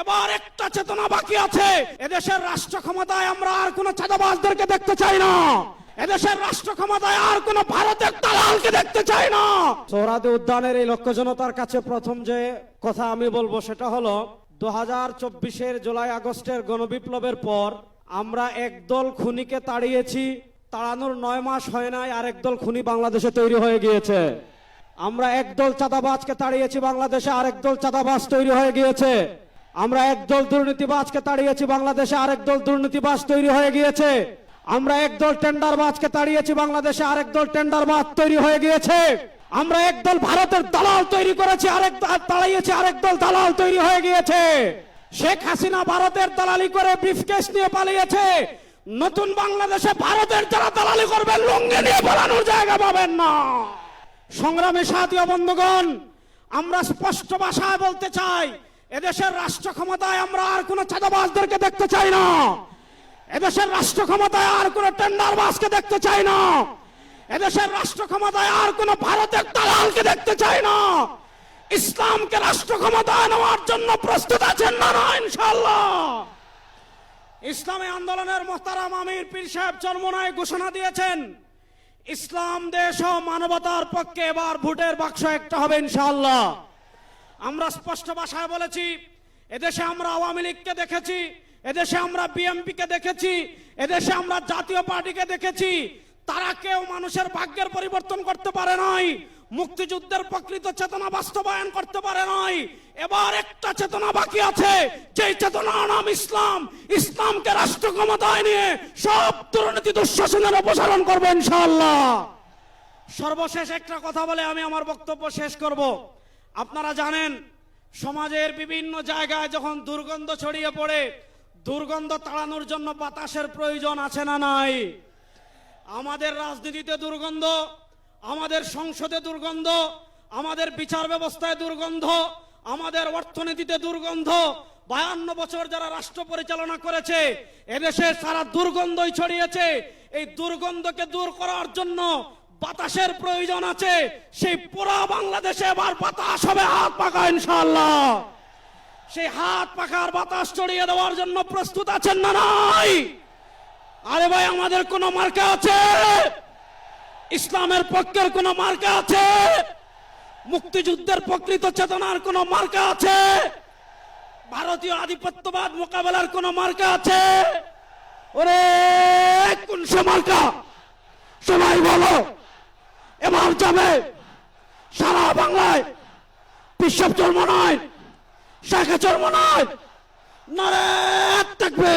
এবার একটা চেতনা বাকি আছে। এদেশের রাষ্ট্র ক্ষমতায় আমরা আর কোন চাঁদাবাজদেরকে দেখতে চাই না। এদেশের রাষ্ট্র ক্ষমতায় আর কোন ভারতের দালালকে দেখতে চাই না। সোহরাদি উদ্যানের এই লক্ষ্য জনতার কাছে প্রথম যে কথা আমি বলব সেটা হলো, দু হাজার চব্বিশের জুলাই আগস্টের গণবিপ্লবের পর আমরা একদল খুনিকে তাড়িয়েছি। তাড়ানোর নয় মাস হয় নাই, আর একদল খুনি বাংলাদেশে তৈরি হয়ে গিয়েছে। আমরা একদল চাঁদাবাজকে তাড়িয়েছি বাংলাদেশে আরেক দল চাঁদাবাজ তৈরি হয়ে গিয়েছে। আমরা একদল দুর্নীতিবাজকে তাড়িয়েছি, বাংলাদেশে আরেক দল দুর্নীতিবাজ তৈরি হয়ে গিয়েছে। আমরা একদল টেন্ডারবাজকে তাড়িয়েছি, বাংলাদেশে আরেক দল টেন্ডারবাজ তৈরি হয়ে গিয়েছে। আমরা একদল ভারতের দালাল তৈরি করেছি, আরেক তাড়িয়েছি, আরেক দল দালাল তৈরি হয়ে গিয়েছে। শেখ হাসিনা ভারতের দালালি করে ব্রিফকেস নিয়ে পালিয়েছে। নতুন বাংলাদেশে ভারতের যারা দালালি করবে, লুঙ্গি নিয়ে পালানোর জায়গা পাবেন না। সংগ্রামী সাথীয় বন্ধুগণ, আমরা স্পষ্ট ভাষায় বলতে চাই এদেশের রাষ্ট্র ক্ষমতায় আমরা আর কোন চাঁদাবাজদেরকে দেখতে চাই না। এদেশের রাষ্ট্র ক্ষমতায় আর কোন টেন্ডারবাজকে দেখতে চাই না। এদেশের রাষ্ট্র ক্ষমতায় আর কোন ভারতের দালালকে দেখতে চাই না। ইসলামকে রাষ্ট্র ক্ষমতায় নেওয়ার জন্য প্রস্তুত আছেন না না ইনশাল্লাহ ইসলামী আন্দোলনের মোহতারাম আমির পীর সাহেব চরমনায় ঘোষণা দিয়েছেন, ইসলাম দেশ ও মানবতার পক্ষে এবার ভোটের বাক্স একটা হবে, ইনশাআল্লাহ। আমরা স্পষ্ট ভাষায় বলেছি, এদেশে আমরা আওয়ামী লীগকে দেখেছি, এদেশে আমরা বিএমপি কে দেখেছি, এদেশে আমরা জাতীয় পার্টিকে দেখেছি। তারা কেউ মানুষের ভাগ্যের পরিবর্তন করতে পারে নাই, মুক্তিযুদ্ধের প্রকৃত চেতনা বাস্তবায়ন করতে পারে নাই। এবার একটা চেতনা বাকি আছে যে চেতনার নাম ইসলাম। ইসলামকে রাষ্ট্র ক্ষমতায় নিয়ে সব দুর্নীতি দুঃশাসনের অপসারণ করব ইনশাআল্লাহ। সর্বশেষ একটা কথা বলে আমি আমার বক্তব্য শেষ করব। আপনারা জানেন, সমাজের বিভিন্ন জায়গায় যখন দুর্গন্ধ ছড়িয়ে পড়ে, দুর্গন্ধ তাড়ানোর জন্য বাতাসের প্রয়োজন আছে না নাই? আমাদের রাজনীতিতে দুর্গন্ধ, আমাদের সংসদে দুর্গন্ধ, আমাদের বিচার ব্যবস্থায় দুর্গন্ধ, আমাদের অর্থনীতিতে দুর্গন্ধ, বায়ান্ন বছর যারা রাষ্ট্র পরিচালনা করেছে, এদেশে সারা দুর্গন্ধই ছড়িয়েছে। এই দুর্গন্ধকে দূর করার জন্য বাতাসের প্রয়োজন আছে, সেই পুরা বাংলাদেশে এবার বাতাস হবে হাত পাকা ইনশাল্লাহ সেই হাত পাখার বাতাস ছড়িয়ে দেওয়ার জন্য প্রস্তুত আছেন না নাই? আরে ভাই, আমাদের কোন মার্কা আছে? ইসলামের পক্ষের কোন মার্কা আছে? মুক্তিযুদ্ধের প্রকৃত চেতনার কোন মার্কা আছে? ভারতীয় আধিপত্যবাদ মোকাবেলার কোন মার্কা আছে? ওরে, কোন সে মার্কা? সবাই বলো। যাবে। সারা বাংলায় বিশ্ব চর্ম নয় শেখা চর্ম নয় নারে থাকবে